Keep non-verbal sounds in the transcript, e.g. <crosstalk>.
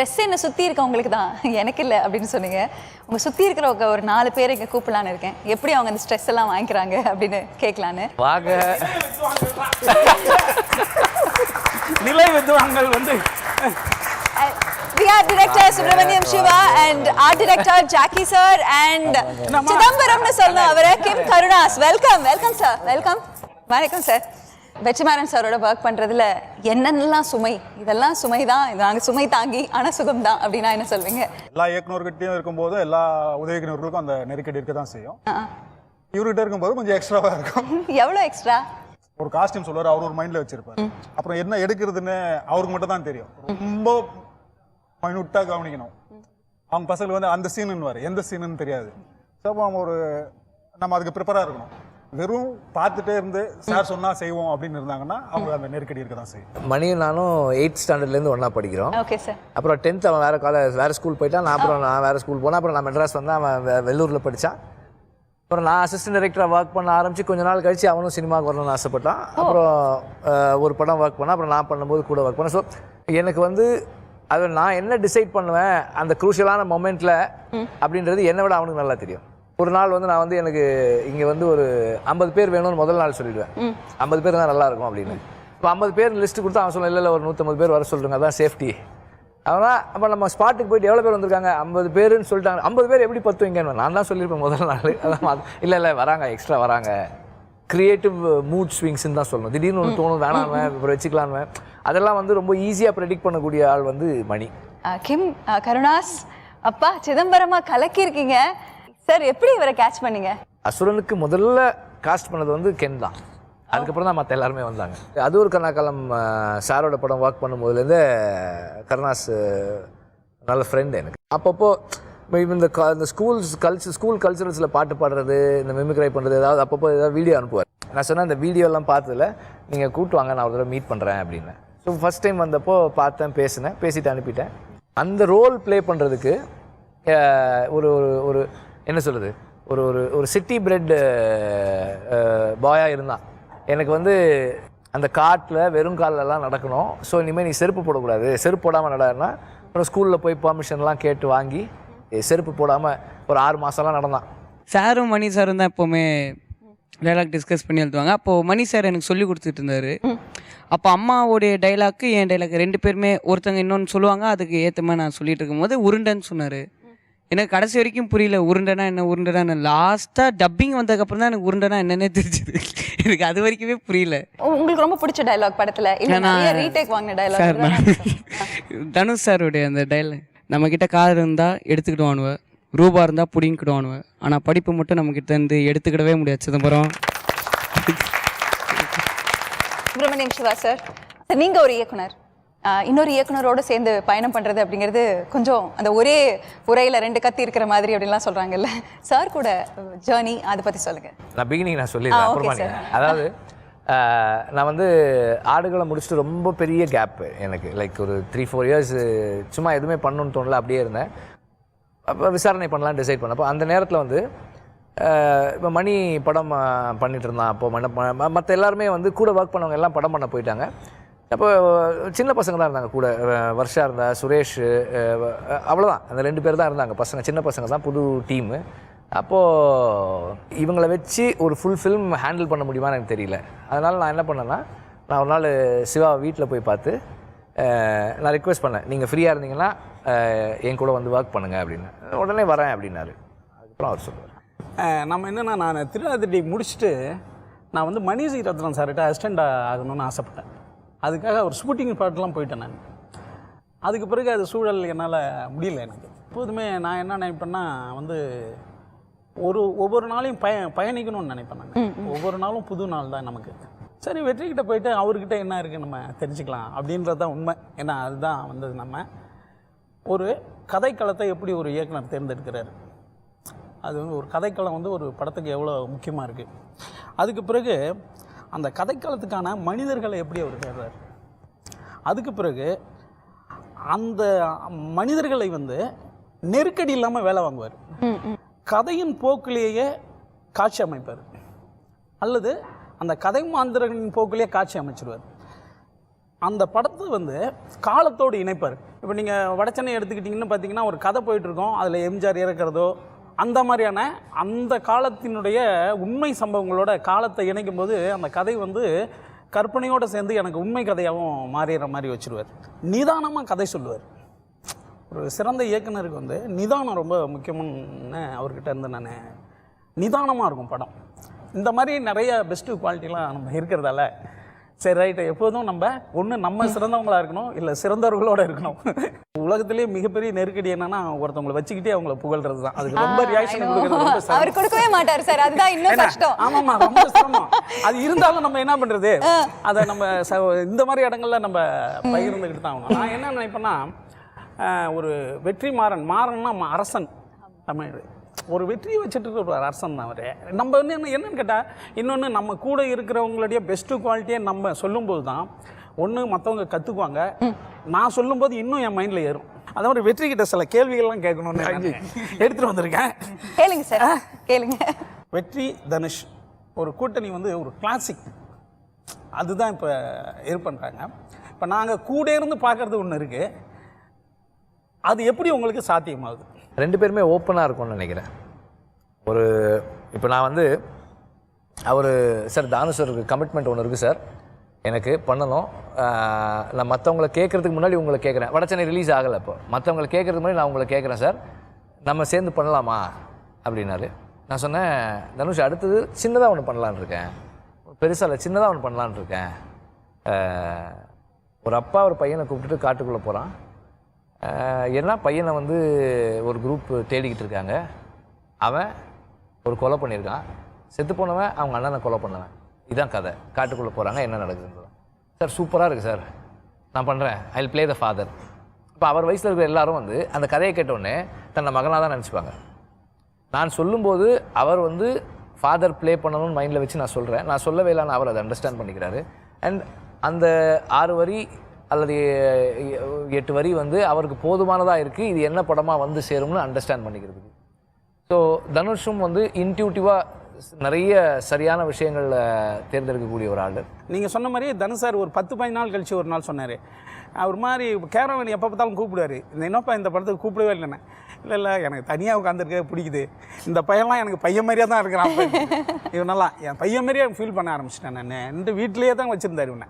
Stress என்னை சுற்றி இருக்கவங்களுக்கு தான். எனக்கு இல்லை அப்படின்னு சொன்னீங்க. உங்கள் சுற்றி இருக்கிறவங்க ஒரு நாலு பேர் இங்கே கூப்பிடலான்னு இருக்கேன். எப்படி அவங்க அந்த ஸ்ட்ரெஸ் எல்லாம் வாங்கிக்கிறாங்க அப்படின்னு கேட்கலான்னு. வாங்க. நிலை வித்வான்கள் வந்து. We are director Subramaniam Shiva and art director Jackie sir and சிதம்பரம்னு சொல்லணும் அவரை கிம் Karunas welcome welcome sir welcome வணக்கம் சார் வெற்றிமாறன் சாரோட ஒர்க் பண்றதுல என்னென்னலாம் சுமை? இதெல்லாம் சுமை தான் இது நாங்கள் சுமை தாங்கி ஆனால் சுகம் தான் அப்படின்னா என்ன சொல்வீங்க? எல்லா இயக்குனர்கிட்டயும் இருக்கும்போது எல்லா உதவி இயக்குனர்களுக்கும் அந்த நெருக்கடி இருக்க தான் செய்யும் இவர்கிட்ட இருக்கும்போது கொஞ்சம் எக்ஸ்ட்ராவா இருக்கும். எவ்வளோ எக்ஸ்ட்ரா ஒரு காஸ்டியூம் சொல்லுவார் அவர் ஒரு மைண்ட்ல வச்சிருப்பாரு. அப்புறம் என்ன எடுக்கிறதுன்னு அவருக்கு மட்டும் தான் தெரியும். ரொம்ப மைனூட்டா கவனிக்கணும். அவங்க பசங்களுக்கு வந்து அந்த சீனுன்னு எந்த சீனுன்னு தெரியாது. ஸோ ஒரு நம்ம அதுக்கு ப்ரிப்பராக இருக்கணும். வெறும் பார்த்துட்டே இருந்து சார் சொன்னா செய்வோம் அப்படின்னு இருந்தாங்கன்னா அவங்க அந்த நெருக்கடி இருக்க தான் செய்யும். மணியும் நானும் எயிட் ஸ்டாண்டர்ட்லேருந்து ஒன்றா படிக்கிறோம். ஓகே சார் அப்புறம் டென்த் அவன் வேறு காலேஜ் வேறு ஸ்கூல் போயிட்டான். நான் அப்புறம் நான் வேறு ஸ்கூல் போனேன். அப்புறம் நான் மெட்ராஸ் வந்தேன். அவன் வெள்ளூரில் படித்தான் அப்புறம் நான் அசிஸ்டன்ட் டைரக்டராக ஒர்க் பண்ண ஆரம்பிச்சு கொஞ்ச நாள் கழிச்சு அவனும் சினிமாவுக்கு வரணும்னு ஆசைப்பட்டான். அப்புறம் ஒரு படம் ஒர்க் பண்ணேன். அப்புறம் நான் பண்ணும்போது கூட ஒர்க் பண்ணேன். ஸோ எனக்கு வந்து அது நான் என்ன டிசைட் பண்ணுவேன் அந்த குரூஷியலான மொமெண்ட்டில் அப்படின்றது என்னை விட அவனுக்கு நல்லா தெரியும். ஒரு நாள் வந்து நான் வந்து எனக்கு இங்கே வந்து ஒரு ஐம்பது பேர் வேணும்னு முதல் நாள் சொல்லிடுவேன். ஐம்பது பேர் தான் நல்லா இருக்கும் அப்படின்னு. இப்போ ஐம்பது பேர் லிஸ்ட் கொடுத்து அவன் சொல்ல இல்லை இல்லை ஒரு நூற்றம்பது பேர் வர சொல்லுங்க அதான் சேஃப்டி அவனா அப்போ நம்ம ஸ்பாட்டுக்கு போயிட்டு எவ்வளோ பேர் வந்திருக்காங்க? ஐம்பது பேருன்னு சொல்லிட்டாங்க. ஐம்பது பேர் எப்படி பத்து வைங்கன்னு நான் தான் சொல்லியிருப்பேன் முதல் நாள். அதான் இல்லை இல்லை வராங்க எக்ஸ்ட்ரா வராங்க. கிரியேட்டிவ் மூட் ஸ்விங்ஸ்னு தான் சொல்லணும். திடீர்னு ஒன்று தோணும் வேணாமே அப்புறம் வச்சுக்கலாமே அதெல்லாம் வந்து ரொம்ப ஈஸியாக ப்ரெடிக்ட் பண்ணக்கூடிய ஆள் வந்து மணி. கிம் கருணாஸ் அப்பா சிதம்பரமா கலக்கியிருக்கீங்க. சார் எப்படி இவரை கேட்ச் பண்ணீங்க? அசுரனுக்கு முதல்ல காஸ்ட் பண்ணது வந்து கென் தான். அதுக்கப்புறம் தான் மற்ற எல்லாருமே வந்தாங்க. அது ஒரு கர்ணாகாலம் சாரோட படம் ஒர்க் பண்ணும்போதுலேருந்து கருணாஸ் நல்ல ஃப்ரெண்டு எனக்கு. அப்பப்போ இந்த இந்த ஸ்கூல்ஸ் கல்ச்சர் ஸ்கூல் கல்ச்சரல்ஸில் பாட்டு பாடுறது இந்த மெமிக்ரை பண்ணுறது ஏதாவது அப்பப்போ ஏதாவது வீடியோ அனுப்புவார். நான் சொன்னேன் அந்த வீடியோலாம் பார்த்ததில் நீங்கள் கூட்டு வாங்க நான் ஒரு தடவை மீட் பண்ணுறேன் அப்படின்னு. ஸோ ஃபஸ்ட் டைம் வந்தப்போ பார்த்தேன் பேசினேன் பேசிட்டு அனுப்பிட்டேன். அந்த ரோல் ப்ளே பண்ணுறதுக்கு ஒரு ஒரு ஒரு என்ன சொல்கிறது ஒரு ஒரு ஒரு சிட்டி பிரெட் பாயாக இருந்தான் எனக்கு வந்து அந்த காட்டில் வெறும் கால்லலாம் நடக்கணும். ஸோ இனிமேல் நீ செருப்பு போடக்கூடாது. செருப்பு போடாமல் நடனா அப்புறம் ஸ்கூலில் போய் பர்மிஷன்லாம் கேட்டு வாங்கி செருப்பு போடாமல் ஒரு ஆறு மாதம்லாம் நடந்தான். சாரும் மணி சாரும் தான் எப்போவுமே டைலாக் டிஸ்கஸ் பண்ணி எழுதுவாங்க. அப்போது மணி சார் எனக்கு சொல்லி கொடுத்துட்டு இருந்தாரு. அப்போ அம்மாவோடைய டைலாக்கு என் டைலாக் ரெண்டு பேருமே ஒருத்தங்க இன்னொன்று சொல்லுவாங்க. அதுக்கு ஏற்ற மாதிரி நான் சொல்லிட்டு இருக்கும்போது உருண்டைன்னு சொன்னார். எனக்கு கடைசி வரைக்கும் புரியல உருண்டைனா என்ன உருண்டைனா என்ன லாஸ்ட்டாக டப்பிங் வந்ததுக்கப்புறம் தான் எனக்கு உருண்டைனா என்னன்னே தெரிஞ்சுது. எனக்கு அது வரைக்குமே புரியல. உங்களுக்கு ரொம்ப பிடிச்ச டயலாக் படத்துல. இல்ல ரீடேக் வாங்கின சார் டயலாக் தனுஷ் சாருடைய அந்த டைலாக் நம்மக்கிட்ட கார் இருந்தால் எடுத்துக்கிடுவானுவ ரூபா இருந்தால் பிடிங்கிக்கிடுவானுவ. ஆனால் படிப்பு மட்டும் நம்மக்கிட்ட இருந்து எடுத்துக்கிடவே முடியாது சிதம்பரம். சுப்பிரமணியம் சிவா சார் நீங்க ஒரு இயக்குனர். இன்னொரு இயக்குனரோட சேர்ந்து பயணம் பண்றது அப்படிங்கிறது கொஞ்சம் அந்த ஒரே உரையில ரெண்டு கத்தி இருக்கிற மாதிரி அப்படின்லாம் சொல்றாங்கல்ல. சார் கூட ஜேர்னி அதை பத்தி சொல்லுங்க. நான் பிகினிங் நான் சொல்லிடுறேன். அதாவது நான் வந்து ஆடுகளை முடிச்சுட்டு ரொம்ப பெரிய கேப்பு எனக்கு. லைக் ஒரு த்ரீ ஃபோர் இயர்ஸ் சும்மா எதுவுமே பண்ணணும்னு தோணல அப்படியே இருந்தேன். அப்போ விசாரணை பண்ணலாம்னு டிசைட் பண்ணப்போ அந்த நேரத்தில் வந்து இப்போ மணி படம் அஹ், பண்ணிட்டு இருந்தான். அப்போ மற்ற எல்லாருமே வந்து கூட ஒர்க் பண்ணவங்க எல்லாம் படம் பண்ண போயிட்டாங்க. அப்போ சின்ன பசங்க தான் இருந்தாங்க. கூட வருஷா வர்ஷா இருந்தா சுரேஷ் அவ்வளோதான் அந்த ரெண்டு பேர் தான் இருந்தாங்க. பசங்க சின்ன பசங்க தான் புது டீமு. அப்போது இவங்களை வச்சு ஒரு ஃபுல் ஃபிலிம் ஹேண்டில் பண்ண முடியுமான்னு எனக்கு தெரியல. அதனால் நான் என்ன பண்ணேன்னா நான் ஒரு நாள் சிவாவை வீட்டில் போய் பார்த்து நான் ரிக்வெஸ்ட் பண்ணேன். நீங்கள் ஃப்ரீயாக இருந்தீங்கன்னா என் கூட வந்து ஒர்க் பண்ணுங்கள் அப்படின்னு. உடனே வரேன் அப்படின்னாரு. அதுக்கப்புறம் அவர் சொல்லுவார் நம்ம என்னென்னா நான் திருநாதிரி முடிச்சுட்டு நான் வந்து மணிசி ரத்னம் சார்கிட்ட அசிஸ்டண்ட் ஆகணும்னு ஆசைப்பட்டேன். அதுக்காக ஒரு ஷூட்டிங் பாட்டெலாம் போயிட்டேன் நான். அதுக்கு பிறகு அது சூழல் என்னால் முடியல எனக்கு. எப்போதுமே நான் என்ன நினைப்பேன்னா வந்து ஒரு ஒவ்வொரு நாளையும் பய பயணிக்கணும்னு நினைப்பேன் நான். ஒவ்வொரு நாளும் புது நாள் தான் நமக்கு. சரி வெற்றிக்கிட்ட போயிட்டு அவர்கிட்ட என்ன இருக்குது நம்ம தெரிஞ்சுக்கலாம் அப்படின்றது தான் உண்மை. ஏன்னா அதுதான் வந்தது நம்ம. ஒரு கதைக்களத்தை எப்படி ஒரு இயக்குனர் தேர்ந்தெடுக்கிறாரு? அது வந்து ஒரு கதைக்களம் வந்து ஒரு படத்துக்கு எவ்வளோ முக்கியமாக இருக்குது அதுக்கு பிறகு அந்த கதைக்களத்துக்கான மனிதர்களை எப்படி அவர் தேடுறாரு? அதுக்கு பிறகு அந்த மனிதர்களை வந்து நெருக்கடி இல்லாமல் வேலை வாங்குவார். கதையின் போக்கிலேயே காட்சி அமைப்பார். அல்லது அந்த கதை மாந்திரங்களின் போக்கிலேயே காட்சி அமைச்சிருவார். அந்த படத்தை வந்து காலத்தோடு இணைப்பார். இப்போ நீங்கள் வடச்சென்னை எடுத்துக்கிட்டிங்கன்னு பார்த்தீங்கன்னா ஒரு கதை போயிட்டுருக்கோம் அதில் எம்ஜிஆர் இறக்குறதோ அந்த மாதிரியான அந்த காலத்தினுடைய உண்மை சம்பவங்களோட காலத்தை இணைக்கும் போது அந்த கதை வந்து கற்பனையோடு சேர்ந்து எனக்கு உண்மை கதையாகவும் மாறிடுற மாதிரி வச்சுருவார். நிதானமாக கதை சொல்லுவார். ஒரு சிறந்த இயக்குனருக்கு வந்து நிதானம் ரொம்ப முக்கியம்னு அவர்கிட்ட இருந்து நான் நிதானமாக இருக்கும் படம். இந்த மாதிரி நிறைய பெஸ்ட்டு குவாலிட்டிலாம் நம்ம இருக்கிறதால சரி ரைட்டு எப்போதும் நம்ம ஒன்று நம்ம சிறந்தவங்களா இருக்கணும் இல்லை சிறந்தவர்களோட இருக்கணும். உலகத்திலேயே மிகப்பெரிய நெருக்கடி என்னன்னா ஒருத்தவங்களை வச்சுக்கிட்டே அவங்கள புகழ்றது தான் அதுக்கு ரொம்ப ரியாக்ஷன் கொடுக்குறது. அவர் கொடுக்கவே மாட்டார் சார் அதுதான் இன்னும்? கஷ்டம். ஆமாமா ரொம்ப சிரமம். அது இருந்தாலும் நம்ம என்ன பண்றது? அதை நம்ம இந்த மாதிரி இடங்கள்ல நம்ம பகிர்ந்துக்கிட்டு தான் ஆகணும். நான் என்ன நினைப்பேன்னா ஒரு வெற்றி மாறன் மாறன்னா அரசன் தமிழ் ஒரு வெற்றியை வச்சுட்டு இருக்கிற ஒரு அரசன் தான் அவர். நம்ம வந்து என்ன என்னன்னு கேட்டால் இன்னொன்று நம்ம கூட இருக்கிறவங்களுடைய பெஸ்ட்டு குவாலிட்டியை நம்ம சொல்லும்போது தான் ஒன்று மற்றவங்க கற்றுக்குவாங்க நான் சொல்லும்போது இன்னும் என் மைண்டில் ஏறும். அதே மாதிரி வெற்றி கிட்ட சில கேள்விகள்லாம் கேட்கணும்னு நான் எடுத்துகிட்டு வந்திருக்கேன். கேளுங்க சார். கேளுங்க. வெற்றி தனுஷ் ஒரு கூட்டணி வந்து ஒரு கிளாசிக் அதுதான் இப்போ இது பண்ணுறாங்க இப்போ நாங்கள் கூட இருந்து பார்க்கறது ஒன்று இருக்குது அது எப்படி உங்களுக்கு சாத்தியமாகுது? ரெண்டு பேருமே ஓப்பனாக இருக்கும்னு நினைக்கிறேன். ஒரு இப்போ நான் வந்து அவர் சார் தானு சாருக்கு கமிட்மெண்ட் ஒன்று இருக்குது சார். எனக்கு பண்ணணும். நான் மற்றவங்கள கேட்குறதுக்கு முன்னாடி உங்களை கேட்குறேன் வடச்சென்னை ரிலீஸ் ஆகலை இப்போ. மற்றவங்கள கேட்குறதுக்கு முன்னாடி நான் உங்களை கேட்குறேன் சார். நம்ம சேர்ந்து பண்ணலாமா? அப்படின்னாரு. நான் சொன்னேன் தனுஷ் அடுத்தது சின்னதாக ஒன்று பண்ணலான்னு இருக்கேன். பெருசாக இல்லை சின்னதாக ஒன்று பண்ணலான்னு இருக்கேன். ஒரு அப்பா ஒரு பையனை கூப்பிட்டுட்டு காட்டுக்குள்ளே போகிறான் ஏன்னா பையனை வந்து ஒரு குரூப் தேடிக்கிட்டு இருக்காங்க. அவன் ஒரு கொலை பண்ணியிருக்கான். செத்து போனவன் அவங்க அண்ணனை கொலை பண்ணவன். இதுதான் கதை. காட்டுக்குள்ளே போகிறாங்க என்ன நடக்குதுன்றது. சார் சூப்பராக இருக்குது சார். நான் பண்ணுறேன் ஐ ப்ளே த ஃபாதர் இப்போ அவர் வயசில் இருக்கிற எல்லாரும் வந்து அந்த கதையை கேட்டோடனே தன்னை மகனாக தான் நினச்சிப்பாங்க. நான் சொல்லும்போது அவர் வந்து ஃபாதர் ப்ளே பண்ணணும்னு மைண்டில் வச்சு நான் சொல்கிறேன் நான் சொல்லவே இல்லைன்னு அவர் அதை அண்டர்ஸ்டாண்ட் பண்ணிக்கிறாரு. அண்ட் அந்த ஆறு வரி அல்லது எட்டு வரி வந்து அவருக்கு போதுமானதாக இருக்குது இது என்ன படமாக வந்து சேரும்னு அண்டர்ஸ்டாண்ட் பண்ணிக்கிறதுக்கு. ஸோ தனுஷும் வந்து இன்ட்யூட்டிவாக நிறைய சரியான விஷயங்களில் தேர்ந்தெடுக்கக்கூடிய ஒரு ஆள். நீங்கள் சொன்ன மாதிரி தனுஷ் சார் ஒரு பத்து பதினஞ்சு நாள் கழிச்சு ஒரு நாள் சொன்னார். அவர் மாதிரி கேரவன் எப்போ பார்த்தாலும் கூப்பிடுவாரு. இந்த என்னப்பா இந்த படத்துக்கு கூப்பிடவே இல்லைண்ணே இல்லை இல்லை எனக்கு தனியாக உட்காந்துருக்க பிடிக்குது. இந்த பையன்லாம் எனக்கு பையன் மாதிரியே தான் இருக்கிறான். <laughs> இவனெல்லாம் என் பையன் மாதிரியே ஃபீல் பண்ண ஆரம்பிச்சிட்டேன் நான். வீட்டிலேயே தான் வச்சுருந்தாரு இவனை.